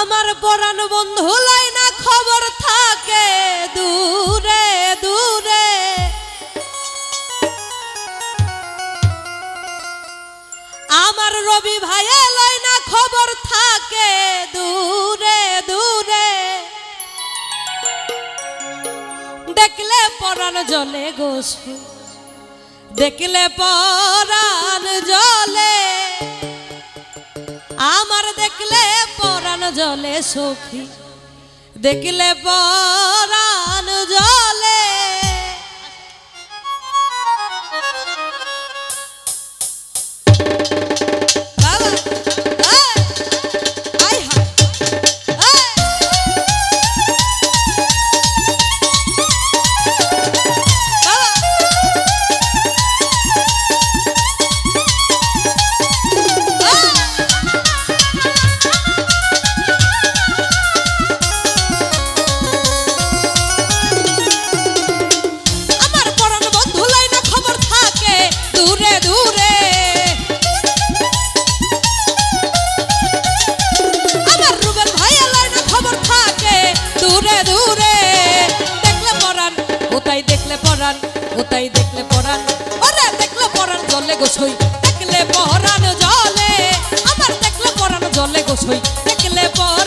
আমার পরাণ বন্ধু না খবর থাকে। দূরে দূরে। আমার রবি ভাইয়া লয় না খবর থাকে। দূরে দূরে। দেখলে পরাণ জলে গোসু। দেখলে পরাণ জলে। জলে সখী দেখলে পরা সই দেখলে পরাণ, ওরে দেখলে পরাণ জলে গো সই। দেখলে পরাণ জলে আমার দেখলে পরাণ জলে গো সই। দেখলে পরাণ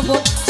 মানব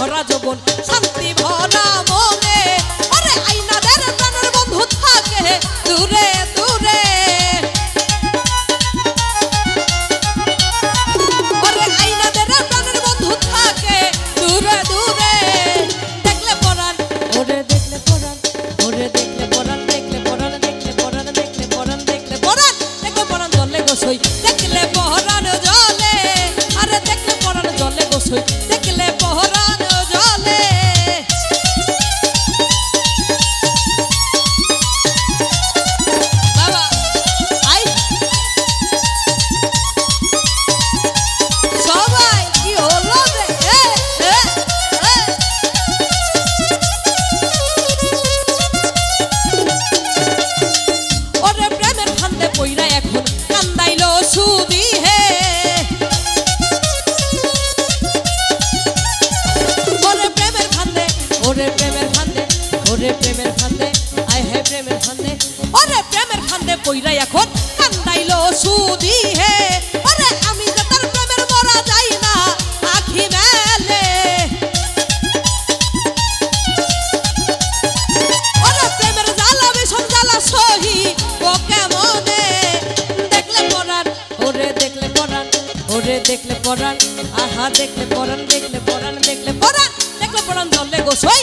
ভরা যৌবন শান্ত ওরে প্রেমের ফান্দে, আয় হে প্রেমের ফান্দে। ওরে প্রেমের ফান্দে পইরা এখন কান্দাইলো সুদি হে। ওরে আমি যে তার প্রেমের মরা যাই না, আখি মেলে। ওরে প্রেমের জ্বালা, ভীষণ জ্বালা, সহি ও কেমনে? দেখলে পরাণ, ওরে দেখলে পরাণ, ওরে দেখলে পরাণ, আহা, দেখলে পরাণ দেখলে পরাণ দেখলে পরাণ দেখলে পরাণ, জলে গোসই